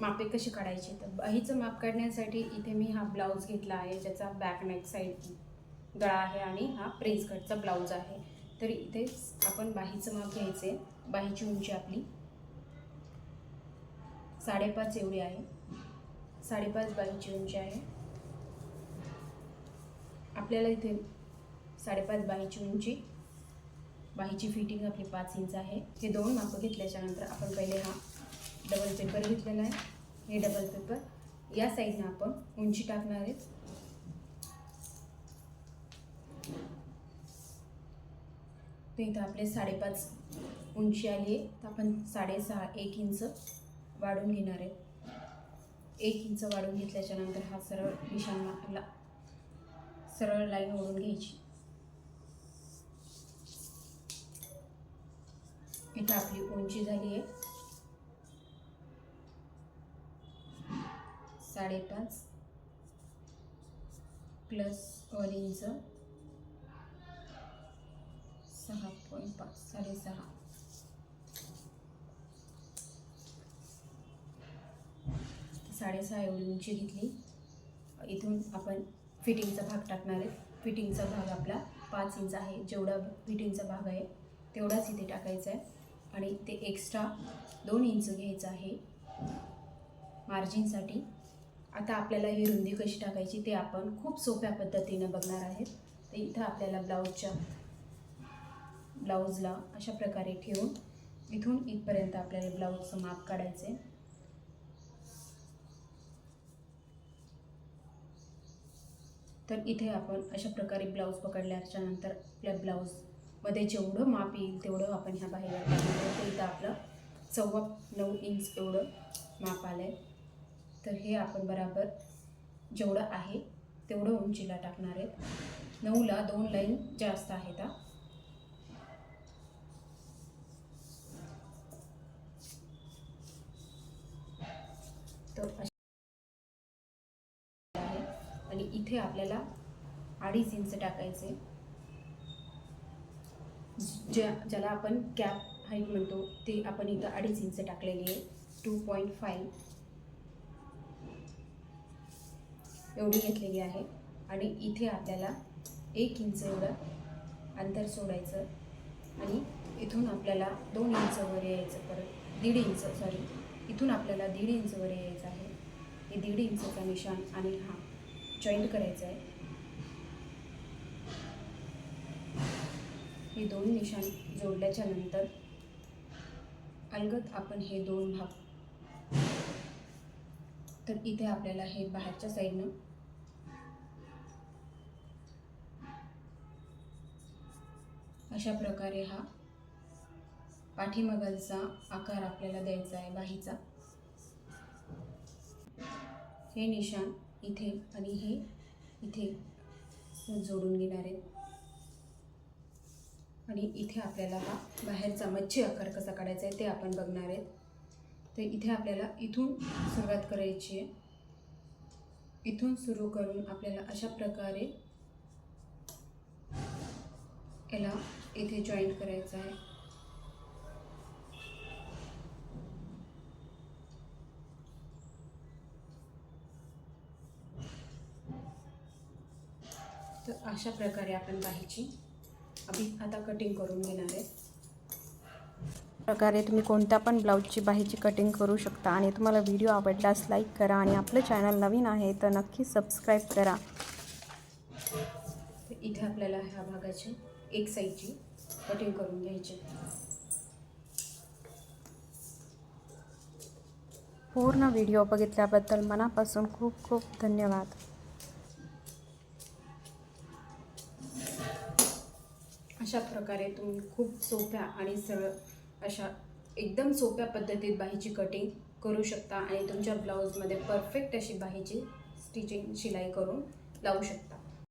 मापे कशी काढायची? तर बाहीचं माप काढण्यासाठी इथे मी हा ब्लाऊज घेतला आहे ज्याचा बॅक नेक साईड गळा आहे आणि हा प्रेस कटचा ब्लाऊज आहे. तर इथे आपण बाहीचं माप घ्यायचे. बाहीची उंची आपली साडेपाच एवढी आहे. साडेपाच बाहीची उंची आहे. आपल्याला इथे साडेपाच बाहीची उंची बाहीची फिटिंग आपली पाच इंच आहे. हे दोन मापं घेतल्याच्यानंतर आपण पहिले हा डबल पेपर घेतलेला आहे. हे डबल पेपर या साईडनं आपण उंची टाकणार आहे. तर इथं आपले साडेपाच उंची आली आहे. तर आपण साडेसहा एक इंच वाढून घेणार आहे. एक इंच वाढून घेतल्याच्या नंतर हा सरळ निशाण आपला सरळ लाईन ओढून घ्यायची. इथं आपली उंची झाली आहे. साडेपाच प्लस ऑरेंज इंच सहा पॉईंट पाच साडेसहा साडेसहा एवढी उंची घेतली. इथून आपण फिटिंगचा भाग टाकणार आहे. फिटिंगचा भाग आपला पाच इंच आहे. जेवढा फिटिंगचा भाग आहे तेवढाच इथे टाकायचा आहे. आणि ते एक्स्ट्रा दोन इंच घ्यायचं आहे. मार्जिनसाठी आता आपल्याला ही रुंदी कशी टाकायची ते आपण खूप सोप्या पद्धतीनं बघणार आहेत. तर इथं आपल्याला ब्लाऊजच्या ब्लाऊजला अशा प्रकारे ठेवून इथून इथपर्यंत आपल्याला ब्लाऊजचं माप काढायचं आहे. तर इथे आपण अशा प्रकारे ब्लाऊज पकडल्याच्या नंतर आपल्या ब्लाऊजमध्ये जेवढं माप येईल तेवढं आपण ह्या बाहेर तर इथं आपलं सव्वा नऊ इंच एवढं माप आलं आहे तर हे आपण बराबर जेवढं आहे तेवढं उंचीला टाकणार आहेत. नऊला दोन लाईन जास्त आहेत हा. तर आणि इथे आपल्याला अडीच इंच टाकायचे. ज्या ज्याला आपण कॅप हाईट म्हणतो ते आपण इथं अडीच इंच टाकलेली आहे. Two point five. एवढी घेतलेली आहे. आणि इथे आपल्याला एक इंच एवढं अंतर सोडायचं आणि इथून आपल्याला दोन इंचवर यायचं परत. दीड इंच सॉरी इथून आपल्याला दीड इंचवर यायचं आहे. हे दीड इंचचा निशाण आणि हा जॉईंट करायचा आहे. हे दोन निशाण जोडल्याच्या नंतर अलगत आपण हे दोन भाग तर इथे आपल्याला हे बाहेरच्या साईडनं अशा प्रकारे हा पाठीमागालचा आकार आपल्याला द्यायचा आहे बाहीचा. हे निशाण इथे आणि हे इथे जोडून घेणार आहेत आणि इथे आपल्याला हा बाहेरचा मच्छी आकार कसा काढायचा आहे ते आपण बघणार आहेत. तर इथे आपल्याला इथून सुरुवात करायची आहे. इथून सुरू करून आपल्याला अशा प्रकारे याला इथे जॉईंट करायचं आहे. तर अशा प्रकारे आपण बाहीची आम्ही आता कटिंग करून घेणार आहे. प्रकारे तुम्ही कोणत्या पण ब्लाऊजची बाहीची कटिंग करू शकता. आणि तुम्हाला व्हिडिओ आवडल्यास लाईक करा आणि आपलं चॅनल नवीन आहे तर नक्की सबस्क्राईब करा. इथे आपल्याला ह्या भागाची एक साईडची कटिंग करून घ्यायची पूर्ण व्हिडिओ बघितल्याबद्दल मनापासून खूप खूप धन्यवाद. अशा प्रकारे तुम्ही खूप सोप्या आणि सरळ अशा एकदम सोप्या पद्धतीत बाहीची कटिंग करू शकता आणि तुमच्या ब्लाऊजमध्ये परफेक्ट अशी बाहीची स्टिचिंग शिलाई करून लावू शकता.